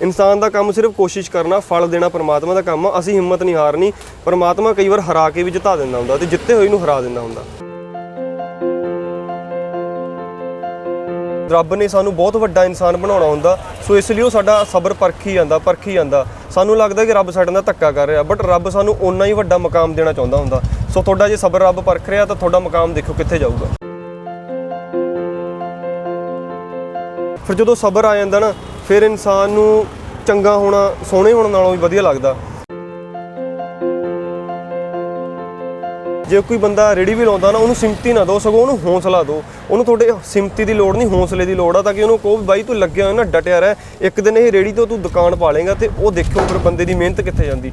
ਇਨਸਾਨ ਦਾ ਕੰਮ ਸਿਰਫ ਕੋਸ਼ਿਸ਼ ਕਰਨਾ, ਫਲ ਦੇਣਾ ਪਰਮਾਤਮਾ ਦਾ ਕੰਮ ਆ, ਅਸੀਂ ਹਿੰਮਤ ਨਹੀਂ ਹਾਰਨੀ। ਪਰਮਾਤਮਾ ਕਈ ਵਾਰ ਹਰਾ ਕੇ ਵੀ ਜਿਤਾ ਦਿੰਦਾ ਹੁੰਦਾ ਤੇ ਜਿੱਤੇ ਹੋਏ ਨੂੰ ਹਰਾ ਦਿੰਦਾ ਹੁੰਦਾ। ਰੱਬ ਨੇ ਸਾਨੂੰ ਬਹੁਤ ਵੱਡਾ ਇਨਸਾਨ ਬਣਾਉਣਾ ਹੁੰਦਾ, ਸੋ ਇਸ ਲਈ ਉਹ ਸਾਡਾ ਸਬਰ ਪਰਖੀ ਜਾਂਦਾ ਪਰਖੀ ਜਾਂਦਾ। ਸਾਨੂੰ ਲੱਗਦਾ ਕਿ ਰੱਬ ਸਾਡੇ ਨਾਲ ਧੱਕਾ ਕਰ ਰਿਹਾ ਬਟ ਰੱਬ ਸਾਨੂੰ ਓਨਾ ਹੀ ਵੱਡਾ ਮਕਾਮ ਦੇਣਾ ਚਾਹੁੰਦਾ ਹੁੰਦਾ। ਸੋ ਤੁਹਾਡਾ ਜੇ ਸਬਰ ਰੱਬ ਪਰਖ ਰਿਹਾ, ਤਾਂ ਤੁਹਾਡਾ ਮਕਾਮ ਦੇਖੋ ਕਿੱਥੇ ਜਾਊਗਾ। ਫਿਰ ਜਦੋਂ ਸਬਰ ਆ ਜਾਂਦਾ ਨਾ, ਫਿਰ ਇਨਸਾਨ ਨੂੰ ਚੰਗਾ ਹੋਣਾ, ਸੋਹਣੇ ਹੋਣ ਨਾਲੋਂ ਵੀ ਵਧੀਆ ਲੱਗਦਾ। ਜੇ ਕੋਈ ਬੰਦਾ ਰੇੜੀ ਵੀ ਲਾਉਂਦਾ ਨਾ, ਉਹਨੂੰ ਸਿੰਮਤੀ ਨਾ ਦਿਓ, ਸਗੋਂ ਉਹਨੂੰ ਹੌਸਲਾ ਦਿਓ। ਉਹਨੂੰ ਤੁਹਾਡੇ ਸਿੰਮਤੀ ਦੀ ਲੋੜ ਨਹੀਂ, ਹੌਸਲੇ ਦੀ ਲੋੜ ਆ, ਤਾਂ ਕਿ ਉਹਨੂੰ ਕਹੋ ਬਾਈ ਤੂੰ ਲੱਗਿਆ ਹੋਇਆ ਨਾ, ਡਟਿਆ ਰਹਿ। ਇੱਕ ਦਿਨ ਇਹ ਰੇੜੀ ਤੋਂ ਤੂੰ ਦੁਕਾਨ ਪਾ ਲੇਗਾ ਤੇ ਉਹ ਦੇਖਿਓ ਫਿਰ ਬੰਦੇ ਦੀ ਮਿਹਨਤ ਕਿੱਥੇ ਜਾਂਦੀ।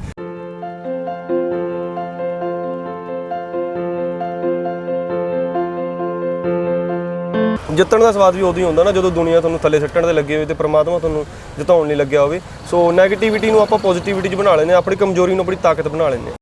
ਜਿੱਤਣ ਦਾ ਸਵਾਦ ਵੀ ਉਦੋਂ ਹੀ ਹੁੰਦਾ ਨਾ, ਜਦੋਂ ਦੁਨੀਆ ਤੁਹਾਨੂੰ ਥੱਲੇ ਸੱਟਣ ਤੇ ਲੱਗੇ ਹੋਵੇ ਤੇ ਪ੍ਰਮਾਤਮਾ ਤੁਹਾਨੂੰ ਜਿਤਾਉਣ ਲਈ ਲੱਗਿਆ ਹੋਵੇ। ਸੋ 네ਗੇਟਿਵਿਟੀ ਨੂੰ ਆਪਾਂ ਪੋਜ਼ਿਟਿਵਿਟੀ 'ਚ ਬਣਾ ਲੈਂਦੇ ਹਾਂ, ਆਪਣੀ ਕਮਜ਼ੋਰੀ ਨੂੰ ਆਪਣੀ ਤਾਕਤ ਬਣਾ ਲੈਂਦੇ ਹਾਂ।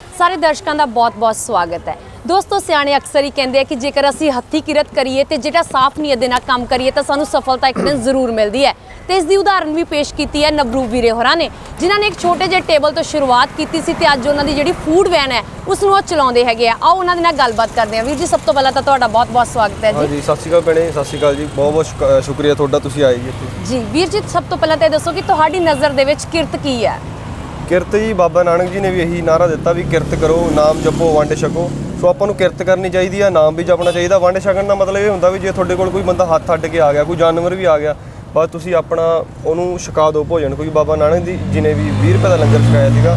ਸਾਰੇ ਦਰਸ਼ਕਾਂ ਦਾ ਬਹੁਤ-ਬਹੁਤ ਸਵਾਗਤ ਹੈ। ਦੋਸਤੋ, ਸਿਆਣੇ ਅਕਸਰ ਹੀ ਕਹਿੰਦੇ ਆ ਕਿ ਜੇਕਰ ਅਸੀਂ ਹੱਥੀ ਕਿਰਤ ਕਰੀਏ ਤੇ ਜਿਹੜਾ ਸਾਫ਼ ਨੀਅਤ ਦੇ ਨਾਲ ਕੰਮ ਕਰੀਏ ਤਾਂ ਸਾਨੂੰ ਸਫਲਤਾ ਇੱਕ ਦਿਨ ਜ਼ਰੂਰ ਮਿਲਦੀ ਹੈ। ਤੇ ਇਸ ਦੀ ਉਦਾਹਰਨ ਵੀ ਪੇਸ਼ ਕੀਤੀ ਹੈ ਨਵਰੂਪ ਵੀਰੇ ਹੋਰਾਂ ਨੇ ਜਿਨ੍ਹਾਂ ਨੇ ਇੱਕ ਛੋਟੇ ਜਿਹੇ ਟੇਬਲ ਤੋਂ ਸ਼ੁਰੂਆਤ ਕੀਤੀ ਸੀ ਤੇ ਅੱਜ ਉਹਨਾਂ ਦੀ ਜਿਹੜੀ ਫੂਡ ਵੈਨ ਹੈ ਉਸ ਨੂੰ ਉਹ ਚਲਾਉਂਦੇ ਹੈਗੇ ਆ। ਆਓ ਉਹਨਾਂ ਦੇ ਨਾਲ ਗੱਲਬਾਤ ਕਰਦੇ ਹਾਂ। ਵੀਰ ਜੀ ਸਭ ਤੋਂ ਪਹਿਲਾਂ ਤਾਂ ਤੁਹਾਡਾ ਬਹੁਤ-ਬਹੁਤ ਸਵਾਗਤ ਹੈ ਜੀ। ਹਾਂਜੀ ਸਤਿ ਸ਼੍ਰੀ ਅਕਾਲ ਭੈਣੇ ਸਤਿ ਸ਼੍ਰੀ ਅਕਾਲ ਜੀ। ਬਹੁਤ ਬਹੁਤ ਸ਼ੁਕ- ਅ, ਸ਼ੁਕਰੀਆ ਤੁਹਾਡਾ ਤੁਸੀਂ ਆਏ ਜੀ ਇੱਥੇ। ਜੀ ਵੀਰ ਜੀ ਸਭ ਤੋਂ ਪਹਿਲਾਂ ਤਾਂ ਇਹ ਦੱਸੋ ਕਿ ਤੁਹਾਡੀ ਨਜ਼ਰ ਦੇ ਵਿੱਚ ਕਿਰਤ ਕੀ ਹੈ? ਕਿਰਤ ਜੀ ਬਾਬਾ ਨਾਨਕ ਜੀ ਨੇ ਵੀ ਇਹੀ ਨਾਰਾ ਦਿੱਤਾ ਵੀ ਕਿਰਤ ਕਰੋ ਨਾਮ ਜਪੋ ਵੰਡ ਛਕੋ। ਸੋ ਆਪਾਂ ਨੂੰ ਕਿਰਤ ਕਰਨੀ ਚਾਹੀਦੀ ਆ ਨਾਮ ਵੀ ਜਪਣਾ ਚਾਹੀਦਾ। ਵੰਡ ਛਕਣ ਦਾ ਮਤਲਬ ਇਹ ਹੁੰਦਾ ਵੀ ਜੇ ਤੁਹਾਡੇ ਕੋਲ ਕੋਈ ਬੰਦਾ ਹੱਥ ਅੱਡ ਕੇ ਆ ਗਿਆ ਕੋਈ ਜਾਨਵਰ ਵੀ ਆ ਗਿਆ ਬਸ ਤੁਸੀਂ ਆਪਣਾ ਉਹਨੂੰ ਛਕਾ ਦਿਓ ਭੋਜਨ ਕੋਈ ਬਾਬਾ ਨਾਨਕ ਦੀ ਜੀ ਨੇ ਵੀ 20 ਰੁਪਏ ਦਾ ਲੰਗਰ ਛਕਾਇਆ ਸੀਗਾ।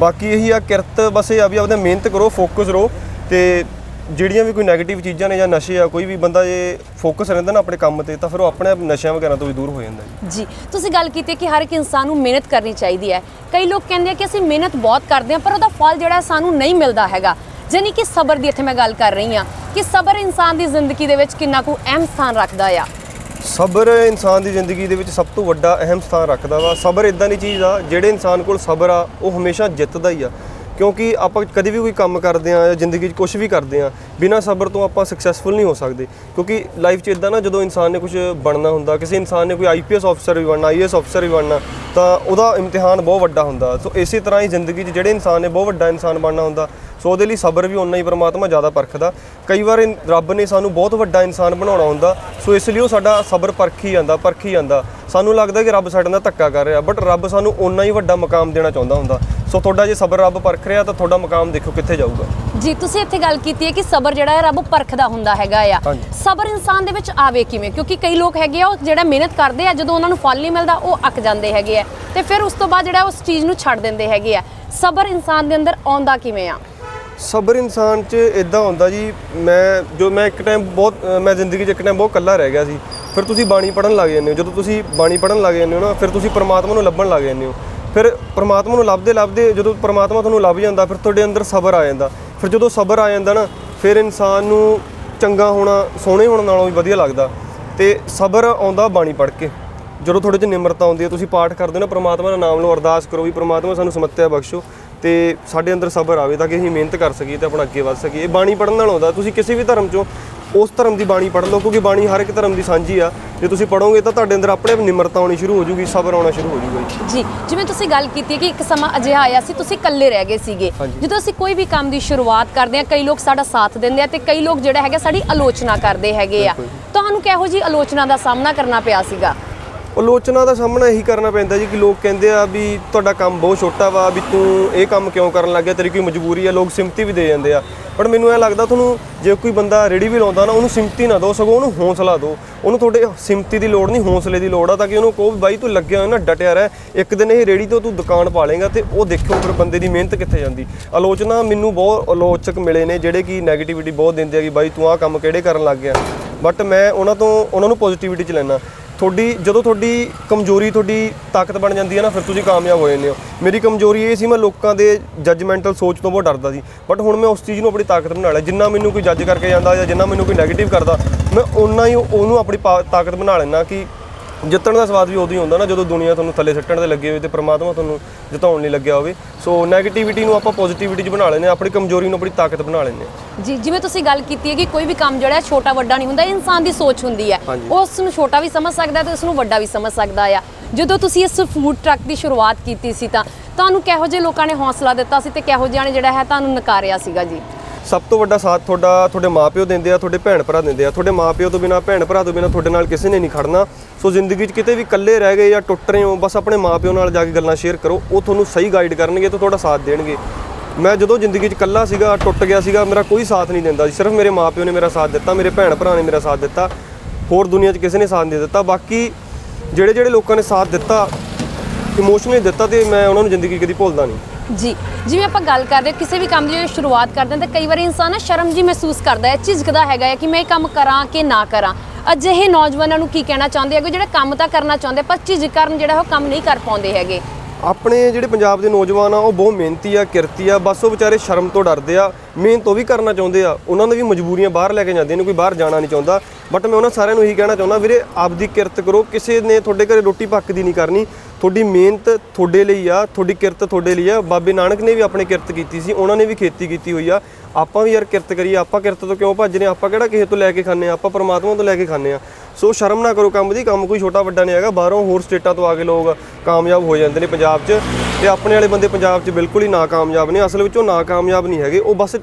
ਬਾਕੀ ਇਹੀ ਆ, ਕਿਰਤ ਬਸ ਇਹ ਆ ਵੀ ਆਪਦੇ ਮਿਹਨਤ ਕਰੋ ਫੋਕਸ ਰਹੋ ਤੇ ਜਿਹੜੀਆਂ ਵੀ ਕੋਈ 네ਗੇਟਿਵ ਚੀਜ਼ਾਂ ਨੇ ਜਾਂ ਨਸ਼ੇ ਆ, ਕੋਈ ਵੀ ਬੰਦਾ ਜੇ ਫੋਕਸ ਰਹਿੰਦਾ ਨਾ ਆਪਣੇ ਕੰਮ ਤੇ, ਤਾਂ ਫਿਰ ਉਹ ਆਪਣੇ ਆਪ ਨਸ਼ਿਆਂ ਵਗੈਰਾ ਤੋਂ ਵੀ ਦੂਰ ਹੋ ਜਾਂਦਾ ਜੀ। ਜੀ, ਤੁਸੀਂ ਗੱਲ ਕੀਤੀ ਕਿ ਹਰ ਇੱਕ ਇਨਸਾਨ ਨੂੰ ਮਿਹਨਤ ਕਰਨੀ ਚਾਹੀਦੀ ਹੈ। ਕਈ ਲੋਕ ਕਹਿੰਦੇ ਆ ਕਿ ਅਸੀਂ ਮਿਹਨਤ ਬਹੁਤ ਕਰਦੇ ਹਾਂ, ਪਰ ਉਹਦਾ ਫਲ ਜਿਹੜਾ ਸਾਨੂੰ ਨਹੀਂ ਮਿਲਦਾ ਹੈਗਾ। ਜਾਨੀ ਕਿ ਸਬਰ ਦੀ ਇੱਥੇ ਮੈਂ ਗੱਲ ਕਰ ਰਹੀ ਹਾਂ ਕਿ ਸਬਰ ਇਨਸਾਨ ਦੀ ਜ਼ਿੰਦਗੀ ਦੇ ਵਿੱਚ ਕਿੰਨਾ ਕੁ ਅਹਿਮ ਸਥਾਨ ਰੱਖਦਾ ਆ। ਸਬਰ ਇਨਸਾਨ ਦੀ ਜ਼ਿੰਦਗੀ ਦੇ ਵਿੱਚ ਸਭ ਤੋਂ ਵੱਡਾ ਅਹਿਮ ਸਥਾਨ ਰੱਖਦਾ ਵਾ। ਸਬਰ ਇਦਾਂ ਦੀ ਚੀਜ਼ ਆ, ਜਿਹੜੇ ਇਨਸਾਨ ਕੋਲ ਸਬਰ ਆ, ਉਹ ਹਮੇਸ਼ਾ ਜਿੱਤਦਾ ਹੀ ਆ। ਕਿਉਂਕਿ ਆਪਾਂ ਕਦੇ ਵੀ ਕੋਈ ਕੰਮ ਕਰਦੇ ਆ ਜਾਂ ਜ਼ਿੰਦਗੀ 'ਚ ਕੁਝ ਵੀ ਕਰਦੇ ਆ ਬਿਨਾਂ ਸਬਰ ਤੋਂ ਆਪਾਂ ਸਕਸੈਸਫੁਲ ਨਹੀਂ ਹੋ ਸਕਦੇ। ਕਿਉਂਕਿ ਲਾਈਫ 'ਚ ਇਦਾਂ ਨਾ ਜਦੋਂ ਇਨਸਾਨ ਨੇ ਕੁਝ ਬਣਨਾ ਹੁੰਦਾ, ਕਿਸੇ ਇਨਸਾਨ ਨੇ ਕੋਈ ਆਈਪੀਐਸ ਅਫਸਰ ਵੀ ਬਣਨਾ ਆਈਐਸ ਅਫਸਰ ਵੀ ਬਣਨਾ, ਤਾਂ ਉਹਦਾ ਇਮਤਿਹਾਨ ਬਹੁਤ ਵੱਡਾ ਹੁੰਦਾ। ਸੋ ਇਸੇ ਤਰ੍ਹਾਂ ਹੀ ਜ਼ਿੰਦਗੀ 'ਚ ਜਿਹੜੇ ਇਨਸਾਨ ਨੇ ਬਹੁਤ ਵੱਡਾ ਇਨਸਾਨ ਬਣਨਾ ਹੁੰਦਾ, ਸੋ ਉਹਦੇ ਲਈ ਸਬਰ ਵੀ ਉਨਾ ਹੀ ਪਰਮਾਤਮਾ ਜ਼ਿਆਦਾ ਪਰਖਦਾ। ਕਈ ਵਾਰ ਇਨ- ਰੱਬ ਨੇ ਸਾਨੂੰ ਬਹੁਤ ਵੱਡਾ ਇਨਸਾਨ ਬਣਾਉਣਾ ਹੁੰਦਾ, ਸੋ ਇਸ ਲਈ ਉਹ ਸਾਡਾ ਸਬਰ ਪਰਖੀ ਜਾਂਦਾ ਪਰਖੀ ਜਾਂਦਾ। ਸਾਨੂੰ ਲੱਗਦਾ ਕਿ ਰੱਬ ਸਾਡੇ ਨਾਲ ਧੱਕਾ ਕਰ ਰਿਹਾ ਬਟ ਰੱਬ ਸਾਨੂੰ ਉਨਾ ਹੀ ਵੱਡਾ ਮਕਾਮ ਦੇਣਾ ਚਾਹੁੰਦਾ ਹੁੰਦਾ। ਸੋ ਤੁਹਾਡਾ ਜੇ ਸਬਰ ਰੱਬ ਪਰਖ ਰਿਹਾ ਤਾਂ ਤੁਹਾਡਾ ਮਕਾਮ ਦੇਖੋ ਕਿੱਥੇ ਜਾਊਗਾ। ਜੀ ਤੁਸੀਂ ਇੱਥੇ ਗੱਲ ਕੀਤੀ ਹੈ ਕਿ ਸਬਰ ਜਿਹੜਾ ਹੈ ਰੱਬ ਪਰਖਦਾ ਹੁੰਦਾ ਹੈਗਾ ਆ। ਹਾਂਜੀ। ਸਬਰ ਇਨਸਾਨ ਦੇ ਵਿੱਚ ਆਵੇ ਕਿਵੇਂ? ਕਿਉਂਕਿ ਕਈ ਲੋਕ ਹੈਗੇ ਆ ਉਹ ਜਿਹੜਾ ਮਿਹਨਤ ਕਰਦੇ ਆ ਜਦੋਂ ਉਹਨਾਂ ਨੂੰ ਫਲ ਨਹੀਂ ਮਿਲਦਾ ਉਹ ਅੱਕ ਜਾਂਦੇ ਹੈਗੇ ਆ। ਤੇ ਫਿਰ ਉਸ ਤੋਂ ਬਾਅਦ ਜਿਹੜਾ ਉਸ ਚੀਜ਼ ਨੂੰ ਛੱਡ ਦਿੰਦੇ ਹੈਗੇ ਆ। ਸਬਰ ਇਨਸਾਨ ਦੇ ਅੰਦਰ ਆਉਂਦਾ ਕਿਵੇਂ ਆ? ਸਬਰ ਇਨਸਾਨ 'ਚ ਇਦਾਂ ਹੁੰਦਾ ਜੀ ਮੈਂ ਜੋ ਮੈਂ ਇੱਕ ਟਾਈਮ ਬਹੁਤ ਅ, ਮੈਂ ਜ਼ਿੰਦਗੀ 'ਚ ਇੱਕ ਟਾਈਮ ਬਹੁਤ ਇਕੱਲਾ ਰਹਿ ਗਿਆ ਸੀ। ਫਿਰ ਤੁਸੀਂ ਬਾਣੀ ਪੜ੍ਹਨ ਲੱਗ ਜਾਂਦੇ ਹੋ। ਜਦੋਂ ਤੁਸੀਂ ਬਾਣੀ ਪੜ੍ਹਨ ਲੱਗ ਜਾਂਦੇ ਹੋ ਨਾ ਫਿਰ ਤੁਸੀਂ ਪਰਮਾਤਮਾ ਨੂੰ ਲੱਭਣ ਲੱਗ ਜਾਂਦੇ ਹੋ। ਫਿਰ ਪਰਮਾਤਮਾ ਨੂੰ ਲੱਭਦੇ ਲੱਭਦੇ ਜਦੋਂ ਪਰਮਾਤਮਾ ਤੁਹਾਨੂੰ ਲੱਭ ਜਾਂਦਾ, ਫਿਰ ਤੁਹਾਡੇ ਅੰਦਰ ਸਬਰ ਆ ਜਾਂਦਾ। ਫਿਰ ਜਦੋਂ ਸਬਰ ਆ ਜਾਂਦਾ ਨਾ, ਫਿਰ ਇਨਸਾਨ ਨੂੰ ਚੰਗਾ ਹੋਣਾ, ਸੋਹਣੇ ਹੋਣ ਨਾਲੋਂ ਵੀ ਵਧੀਆ ਲੱਗਦਾ। ਤੇ ਸਬਰ ਆਉਂਦਾ ਬਾਣੀ ਪੜ੍ਹ ਕੇ। ਜਦੋਂ ਤੁਹਾਡੇ 'ਚ ਨਿਮਰਤਾ ਆਉਂਦੀ ਹੈ, ਤੁਸੀਂ ਪਾਠ ਕਰਦੇ ਹੋ ਨਾ, ਪ੍ਰਮਾਤਮਾ ਦਾ ਨਾਮ ਲਓ, ਅਰਦਾਸ ਕਰੋ ਵੀ ਪ੍ਰਮਾਤਮਾ ਸਾਨੂੰ ਸਮੱਤਿਆ ਬਖਸ਼ੋ ਤੇ ਸਾਡੇ ਅੰਦਰ ਸਬਰ ਆਵੇ ਤਾਂ ਕਿ ਅਸੀਂ ਮਿਹਨਤ ਕਰ ਸਕੀਏ ਤੇ ਆਪਣਾ ਅੱਗੇ ਵੱਧ ਸਕੀਏ। ਇਹ ਬਾਣੀ ਪੜ੍ਹਨ ਨਾਲ ਆਉਂਦਾ। ਤੁਸੀਂ ਕਿਸੇ ਵੀ ਧਰਮ 'ਚੋਂ ਉਸ ਧਰਮ ਦੀ ਬਾਣੀ ਪੜ੍ਹ ਲਓ ਕਿਉਂਕਿ ਬਾਣੀ ਹਰ ਇੱਕ ਧਰਮ ਦੀ ਸਾਂਝੀ ਆ। ਜੇ ਤੁਸੀਂ ਪੜੋਗੇ ਤਾਂ ਤੁਹਾਡੇ ਅੰਦਰ ਆਪਣੇ ਆਪ ਨਿਮਰਤਾ ਆਉਣੀ ਸ਼ੁਰੂ ਹੋ ਜੂਗੀ ਸਬਰ ਆਉਣਾ ਸ਼ੁਰੂ ਹੋ ਜੂਗਾ ਜੀ। ਜੀ ਜਿਵੇਂ ਤੁਸੀਂ ਗੱਲ ਕੀਤੀ ਹੈ ਕਿ ਇੱਕ ਸਮਾਂ ਅਜਿਹਾ ਆਇਆ ਸੀ ਤੁਸੀਂ ਇਕੱਲੇ ਰਹਿ ਗਏ ਸੀਗੇ। ਹਾਂਜੀ। ਜਦੋਂ ਅਸੀਂ ਕੋਈ ਵੀ ਕੰਮ ਦੀ ਸ਼ੁਰੂਆਤ ਕਰਦੇ ਹਾਂ ਕਈ ਲੋਕ ਸਾਡਾ ਸਾਥ ਦਿੰਦੇ ਆ ਤੇ ਕਈ ਲੋਕ ਜਿਹੜਾ ਹੈਗਾ ਸਾਡੀ ਆਲੋਚਨਾ ਕਰਦੇ ਹੈਗੇ ਆ। ਬਿਲਕੁਲ। ਤੁਹਾਨੂੰ ਕਿਹੋ ਜੀ ਆਲੋਚਨਾ ਦਾ ਸਾਹਮਣਾ ਕਰਨਾ ਪਿਆ ਸੀਗਾ? ਆਲੋਚਨਾ ਦਾ ਸਾਹਮਣਾ ਇਹੀ ਕਰਨਾ ਪੈਂਦਾ ਜੀ ਕਿ ਲੋਕ ਕਹਿੰਦੇ ਆ ਵੀ ਤੁਹਾਡਾ ਕੰਮ ਬਹੁਤ ਛੋਟਾ ਵਾ, ਵੀ ਤੂੰ ਇਹ ਕੰਮ ਕਿਉਂ ਕਰਨ ਲੱਗ ਗਿਆ, ਤੇਰੀ ਕੋਈ ਮਜਬੂਰੀ ਆ, ਲੋਕ ਸਿੰਮਤੀ ਵੀ ਦੇ ਜਾਂਦੇ ਆ। ਪਰ ਮੈਨੂੰ ਇਹ ਲੱਗਦਾ ਤੁਹਾਨੂੰ ਜੇ ਕੋਈ ਬੰਦਾ ਰੇੜੀ ਵੀ ਲਾਉਂਦਾ ਨਾ, ਉਹਨੂੰ ਸਿਮਤੀ ਨਾ ਦਿਓ, ਸਗੋਂ ਉਹਨੂੰ ਹੌਸਲਾ ਦਿਓ। ਉਹਨੂੰ ਤੁਹਾਡੇ ਸਿੰਮਤੀ ਦੀ ਲੋੜ ਨਹੀਂ, ਹੌਸਲੇ ਦੀ ਲੋੜ ਆ, ਤਾਂ ਕਿ ਉਹਨੂੰ ਕਹੋ ਵੀ ਬਾਈ ਤੂੰ ਲੱਗਿਆ ਹੋਇਆ ਨਾ, ਡਟਿਆ ਰਹਿ। ਇੱਕ ਦਿਨ ਇਹ ਰੇੜੀ ਤੋਂ ਤੂੰ ਦੁਕਾਨ ਪਾ ਲੇਗਾ ਤੇ ਉਹ ਦੇਖਿਓ ਫਿਰ ਬੰਦੇ ਦੀ ਮਿਹਨਤ ਕਿੱਥੇ ਜਾਂਦੀ। ਆਲੋਚਨਾ ਮੈਨੂੰ ਬਹੁਤ ਆਲੋਚਕ ਮਿਲੇ ਨੇ, ਜਿਹੜੇ ਕਿ 네ਗੇਟਿਵਿਟੀ ਬਹੁਤ ਦਿੰਦੇ ਆ ਕਿ ਬਾਈ ਤੂੰ ਆਹ ਕੰਮ ਕਿਹੜੇ ਕਰਨ ਲੱਗ ਗਿਆ। ਬਟ ਮੈਂ ਉਹਨਾਂ ਤੋਂ, ਉਹਨਾਂ ਨੂੰ ਪੋਜ਼ਿਟਿਵਿਟੀ ਚ ਲੈਣਾ ਤੁਹਾਡੀ, ਜਦੋਂ ਤੁਹਾਡੀ ਕਮਜ਼ੋਰੀ, ਤੁਹਾਡੀ ਤਾਕਤ ਬਣ ਜਾਂਦੀ ਹੈ ਨਾ, ਫਿਰ ਤੁਸੀਂ ਕਾਮਯਾਬ ਹੋ ਜਾਂਦੇ ਹੋ। ਮੇਰੀ ਕਮਜ਼ੋਰੀ ਇਹ ਸੀ, ਮੈਂ ਲੋਕਾਂ ਦੇ ਜੱਜਮੈਂਟਲ ਸੋਚ ਤੋਂ ਬਹੁਤ ਡਰਦਾ ਸੀ। ਬਟ ਹੁਣ ਮੈਂ ਉਸ ਚੀਜ਼ ਨੂੰ ਆਪਣੀ ਤਾਕਤ ਬਣਾ ਲਿਆ। ਜਿੰਨਾ ਮੈਨੂੰ ਕੋਈ ਜੱਜ ਕਰਕੇ ਜਾਂਦਾ ਜਾਂ ਜਿੰਨਾ ਮੈਨੂੰ ਕੋਈ ਨੈਗੇਟਿਵ ਕਰਦਾ, ਮੈਂ ਓਨਾ ਹੀ ਉਹਨੂੰ ਆਪਣੀ ਪਾ- ਤਾਕਤ ਬਣਾ ਲੈਣਾ ਕਿ ਜਿੱਤਣ ਦਾ ਸਵਾਦ ਵੀ ਉਦੋਂ ਹੀ ਹੁੰਦਾ ਨਾ ਜਦੋਂ ਦੁਨੀਆ ਤੁਹਾਨੂੰ ਥੱਲੇ ਸੱਟਣ ਤੇ ਲੱਗੇ ਹੋਵੇ ਤੇ ਪ੍ਰਮਾਤਮਾ ਤੁਹਾਨੂੰ ਜਿਤਾਉਣ ਲਈ ਲੱਗਿਆ ਹੋਵੇ। ਸੋ 네ਗੇਟਿਵਿਟੀ ਨੂੰ ਆਪਾਂ ਪੋਜ਼ਿਟਿਵਿਟੀ 'ਚ ਬਣਾ ਲੈਂਦੇ ਆਪਣੀ ਕਮਜ਼ੋਰੀ ਨੂੰ ਆਪਣੀ ਤਾਕਤ ਬਣਾ ਲੈਂਦੇ ਜੀ ਜਿਵੇਂ ਤੁਸੀਂ ਗੱਲ ਕੀਤੀ ਹੈ ਕਿ ਕੋਈ ਵੀ ਕੰਮ ਜਿਹੜਾ ਛੋਟਾ ਵੱਡਾ ਨਹੀਂ ਹੁੰਦਾ ਇਨਸਾਨ ਦੀ ਸੋਚ ਹੁੰਦੀ ਹੈ। ਉਸ ਨੂੰ ਛੋਟਾ ਵੀ ਸਮਝ ਸਕਦਾ ਤੇ ਉਸ ਨੂੰ ਵੱਡਾ ਵੀ ਸਮਝ ਸਕਦਾ ਆ। ਜਦੋਂ ਤੁਸੀਂ ਇਸ ਫੂਡ ਟਰੱਕ ਦੀ ਸ਼ੁਰੂਆਤ ਕੀਤੀ ਸੀ ਤਾਂ ਤੁਹਾਨੂੰ ਕਿਹੋ ਜਿਹੇ ਲੋਕਾਂ ਨੇ ਹੌਸਲਾ ਦਿੱਤਾ ਸੀ ਤੇ ਕਿਹੋ ਜਿਹਾ ਨੇ ਜਿਹੜਾ ਹੈ ਤੁਹਾਨੂੰ ਨਕਾਰਿਆ ਸੀਗਾ ਜੀ? ਸਭ ਤੋਂ ਵੱਡਾ ਸਾਥ ਤੁਹਾਡਾ, ਤੁਹਾਡੇ ਮਾਪਿਓ ਦਿੰਦੇ ਆ, ਤੁਹਾਡੇ ਭੈਣ ਭਰਾ ਦਿੰਦੇ ਆ। ਤੁਹਾਡੇ ਮਾਪਿਓ ਤੋਂ ਬਿਨਾ ਭੈਣ ਭਰਾ ਤੋਂ ਬਿਨਾ ਤੁਹਾਡੇ ਨਾਲ ਕਿਸੇ ਨੇ ਨਹੀਂ ਖੜਨਾ। ਸੋ ਜ਼ਿੰਦਗੀ 'ਚ ਕਿਤੇ ਵੀ ਇਕੱਲੇ ਰਹਿ ਗਏ ਜਾਂ ਟੁੱਟ ਰਹੇ ਹੋ, ਬਸ ਆਪਣੇ ਮਾਪਿਓ ਨਾਲ ਜਾ ਕੇ ਗੱਲਾਂ ਸ਼ੇਅਰ ਕਰੋ, ਉਹ ਤੁਹਾਨੂੰ ਸਹੀ ਗਾਈਡ ਕਰਨਗੇ ਤੇ ਤੁਹਾਡਾ ਸਾਥ ਦੇਣਗੇ। ਮੈਂ ਜਦੋਂ ਜ਼ਿੰਦਗੀ 'ਚ ਇਕੱਲਾ ਸੀਗਾ, ਟੁੱਟ ਗਿਆ ਸੀਗਾ, ਮੇਰਾ ਕੋਈ ਸਾਥ ਨਹੀਂ ਦਿੰਦਾ ਸੀ। ਸਿਰਫ ਮੇਰੇ ਮਾਪਿਓ ਨੇ ਮੇਰਾ ਸਾਥ ਦਿੱਤਾ, ਮੇਰੇ ਭੈਣ ਭਰਾ ਨੇ ਮੇਰਾ ਸਾਥ ਦਿੱਤਾ। ਹੋਰ ਦੁਨੀਆ 'ਚ ਕਿਸੇ ਨੇ ਸਾਥ ਨਹੀਂ ਦਿੱਤਾ। ਬਾਕੀ ਜਿਹੜੇ ਜਿਹੜੇ ਲੋਕਾਂ ਨੇ ਸਾਥ ਦਿੱਤਾ ਇਮੋਸ਼ਨਲੀ ਦਿੱਤਾ ਤੇ ਮੈਂ ਉਹਨਾਂ ਨੂੰ ਜ਼ਿੰਦਗੀ ਕਦੀ ਭੁੱਲਦਾ ਨਹੀਂ। ਜੀ, ਜਿਵੇਂ ਆਪਾਂ ਗੱਲ ਕਰਦੇ ਹਾਂ, ਕਿਸੇ ਵੀ ਕੰਮ ਦੀ ਜਦੋਂ ਸ਼ੁਰੂਆਤ ਕਰਦੇ ਹਾਂ, ਤਾਂ ਕਈ ਵਾਰੀ ਇਨਸਾਨ ਨਾ ਸ਼ਰਮ ਜੀ ਮਹਿਸੂਸ ਕਰਦਾ ਹੈ, ਝਿਜਕਦਾ ਹੈਗਾ ਹੈ ਕਿ ਮੈਂ ਇਹ ਕੰਮ ਕਰਾਂ ਕਿ ਨਾ ਕਰਾਂ। ਅਜਿਹੇ ਨੌਜਵਾਨਾਂ ਨੂੰ ਕੀ ਕਹਿਣਾ ਚਾਹੁੰਦੇ ਹੈਗੇ ਜਿਹੜੇ ਕੰਮ ਤਾਂ ਕਰਨਾ ਚਾਹੁੰਦੇ ਪਰ ਝਿਜਕ ਕਾਰਨ ਜਿਹੜਾ ਉਹ ਕੰਮ ਨਹੀਂ ਕਰ ਪਾਉਂਦੇ ਹੈਗੇ। ਆਪਣੇ ਜਿਹੜੇ ਪੰਜਾਬ ਦੇ ਨੌਜਵਾਨ ਆ, ਉਹ ਬਹੁਤ ਮਿਹਨਤੀ ਆ, ਕਿਰਤੀ ਆ, ਬਸ ਉਹ ਵਿਚਾਰੇ ਸ਼ਰਮ ਤੋਂ ਡਰਦੇ ਆ, ਮਿਹਨਤ ਉਹ ਵੀ ਕਰਨਾ ਚਾਹੁੰਦੇ ਆ, ਉਹਨਾਂ ਦੀ ਵੀ ਮਜਬੂਰੀਆਂ ਬਾਹਰ ਲੈ ਕੇ ਜਾਂਦੀਆਂ ਨੇ, ਕੋਈ ਬਾਹਰ ਜਾਣਾ ਨਹੀਂ ਚਾਹੁੰਦਾ। ਬਟ ਮੈਂ ਉਹਨਾਂ ਸਾਰਿਆਂ ਨੂੰ ਇਹੀ ਕਹਿਣਾ ਚਾਹੁੰਦਾ, ਵੀਰੇ, ਆਪਦੀ ਕਿਰਤ ਕਰੋ। ਕਿਸੇ ਨੇ ਤੁਹਾਡੇ ਘਰੇ ਰੋਟੀ ਪੱਕਦੀ ਨਹੀਂ ਕਰਨੀ। ਤੁਹਾਡੀ ਮਿਹਨਤ ਤੁਹਾਡੇ ਲਈ ਆ, ਤੁਹਾਡੀ ਕਿਰਤ ਤੁਹਾਡੇ ਲਈ ਆ। ਬਾਬੇ ਨਾਨਕ ਨੇ ਵੀ ਆਪਣੇ ਕਿਰਤ ਕੀਤੀ ਸੀ, ਉਹਨਾਂ ਨੇ ਵੀ ਖੇਤੀ ਕੀਤੀ ਹੋਈ ਆ। ਆਪਾਂ ਵੀ ਯਾਰ ਕਿਰਤ ਕਰੀਏ, ਆਪਾਂ ਕਿਰਤ ਤੋਂ ਕਿਉਂ ਭੱਜ ਹਾਂ? ਆਪਾਂ ਕਿਹੜਾ ਕਿਸੇ ਤੋਂ ਲੈ ਕੇ ਖਾਂਦੇ ਆ ਆਪਾਂ ਪਰਮਾਤਮਾ ਤੋਂ ਲੈ ਕੇ ਖਾਂਦੇ ਆ ਸੋ ਸ਼ਰਮ ਨਾ ਕਰੋ ਕੰਮ ਦੀ, ਕੰਮ ਕੋਈ ਛੋਟਾ ਵੱਡਾ ਨਹੀਂ ਹੈਗਾ। ਬਾਹਰੋਂ ਹੋਰ ਸਟੇਟਾਂ ਤੋਂ ਆ ਕੇ ਲੋਕ ਕਾਮਯਾਬ ਹੋ ਜਾਂਦੇ ਨੇ ਪੰਜਾਬ 'ਚ। ਤੇ ਆਪਣੇ ਵਾਲੇ ਬੰਦੇ ਪੰਜਾਬ 'ਚ ਬਿਲਕੁਲ ਹੀ ਨਾਕਾਮਯਾਬ ਨੇ। ਅਸਲ ਵਿੱਚ ਉਹ ਨਾਕਾਮਯਾਬ ਨਹੀਂ ਹੈਗੇ। ਉਹ ਬਸ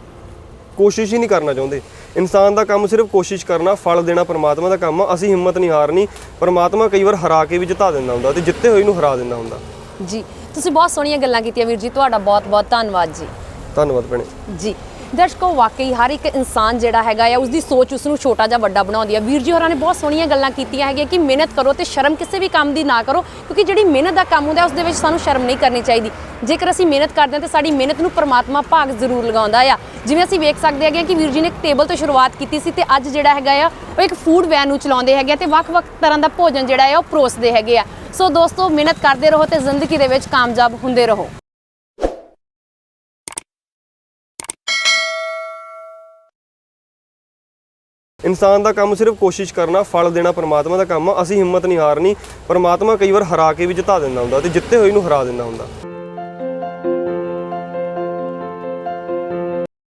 ਕੋਸ਼ਿਸ਼ ਹੀ ਨਹੀਂ ਕਰਨਾ ਚਾਹੁੰਦੇ। ਇਨਸਾਨ ਦਾ ਕੰਮ ਸਿਰਫ ਕੋਸ਼ਿਸ਼ ਕਰਨਾ ਫਲ ਦੇਣਾ ਪਰਮਾਤਮਾ ਦਾ ਕੰਮ ਆ ਅਸੀਂ ਹਿੰਮਤ ਨਹੀਂ ਹਾਰਨੀ। ਪਰਮਾਤਮਾ ਕਈ ਵਾਰ ਹਰਾ ਕੇ ਵੀ ਜਿਤਾ ਦਿੰਦਾ ਹੁੰਦਾ ਤੇ ਜਿੱਤੇ ਹੋਏ ਨੂੰ ਹਰਾ ਦਿੰਦਾ ਹੁੰਦਾ। ਜੀ ਤੁਸੀਂ ਬਹੁਤ ਸੋਹਣੀਆਂ ਗੱਲਾਂ ਕੀਤੀਆਂ ਵੀਰ ਜੀ ਤੁਹਾਡਾ ਬਹੁਤ ਬਹੁਤ ਧੰਨਵਾਦ ਜੀ। ਧੰਨਵਾਦ ਭੈਣੇ। ਜੀ। ਦਰਸ਼ਕੋ, ਵਾਕਈ ਹਰ ਇੱਕ ਇਨਸਾਨ ਜਿਹੜਾ ਹੈਗਾ ਆ, ਉਸਦੀ ਸੋਚ ਉਸ ਨੂੰ ਛੋਟਾ ਜਾਂ ਵੱਡਾ ਬਣਾਉਂਦੀ ਆ। ਵੀਰ ਜੀ ਹੋਰਾਂ ਨੇ ਬਹੁਤ ਸੋਹਣੀਆਂ ਗੱਲਾਂ ਕੀਤੀਆਂ ਹੈਗੀਆਂ ਕਿ ਮਿਹਨਤ ਕਰੋ ਤੇ ਸ਼ਰਮ ਕਿਸੇ ਵੀ ਕੰਮ ਦੀ ਨਾ ਕਰੋ, ਕਿਉਂਕਿ ਜਿਹੜੀ ਮਿਹਨਤ ਦਾ ਕੰਮ ਹੁੰਦਾ ਉਸ ਦੇ ਵਿੱਚ ਸਾਨੂੰ ਸ਼ਰਮ ਨਹੀਂ ਕਰਨੀ ਚਾਹੀਦੀ। ਜੇਕਰ ਅਸੀਂ ਮਿਹਨਤ ਕਰਦੇ ਹਾਂ, ਤੇ ਸਾਡੀ ਮਿਹਨਤ ਨੂੰ ਪਰਮਾਤਮਾ ਭਾਗ ਜ਼ਰੂਰ ਲਗਾਉਂਦਾ ਆ। ਜਿਵੇਂ ਅਸੀਂ ਵੇਖ ਸਕਦੇ ਹੈਗੇ ਕਿ ਵੀਰ ਜੀ ਨੇ ਇੱਕ ਟੇਬਲ ਤੋਂ ਸ਼ੁਰੂਆਤ ਕੀਤੀ ਸੀ ਤੇ ਅੱਜ ਜਿਹੜਾ ਹੈਗਾ ਆ, ਉਹ ਇੱਕ ਫੂਡ ਵੈਨ ਨੂੰ ਚਲਾਉਂਦੇ ਹੈਗੇ ਆ ਤੇ ਵੱਖ-ਵੱਖ ਤਰ੍ਹਾਂ ਦਾ ਭੋਜਨ ਜਿਹੜਾ ਆ, ਉਹ ਪਰੋਸਦੇ ਹੈਗੇ ਆ। ਸੋ ਦੋਸਤੋ, ਮਿਹਨਤ ਕਰਦੇ ਰਹੋ ਤੇ ਜ਼ਿੰਦਗੀ ਦੇ ਵਿੱਚ ਕਾਮਯਾਬ ਹੁੰਦੇ ਰਹੋ। ਇਨਸਾਨ ਦਾ ਕੰਮ ਸਿਰਫ ਕੋਸ਼ਿਸ਼ ਕਰਨਾ, ਫਲ ਦੇਣਾ ਪਰਮਾਤਮਾ ਦਾ ਕੰਮ ਆ। ਅਸੀਂ ਹਿੰਮਤ ਨਹੀਂ ਹਾਰਨੀ। ਪਰਮਾਤਮਾ ਕਈ ਵਾਰ ਹਰਾ ਕੇ ਵੀ ਜਿਤਾ ਦਿੰਦਾ ਹੁੰਦਾ ਤੇ ਜਿੱਤੇ ਹੋਏ ਨੂੰ ਹਰਾ ਦਿੰਦਾ ਹੁੰਦਾ।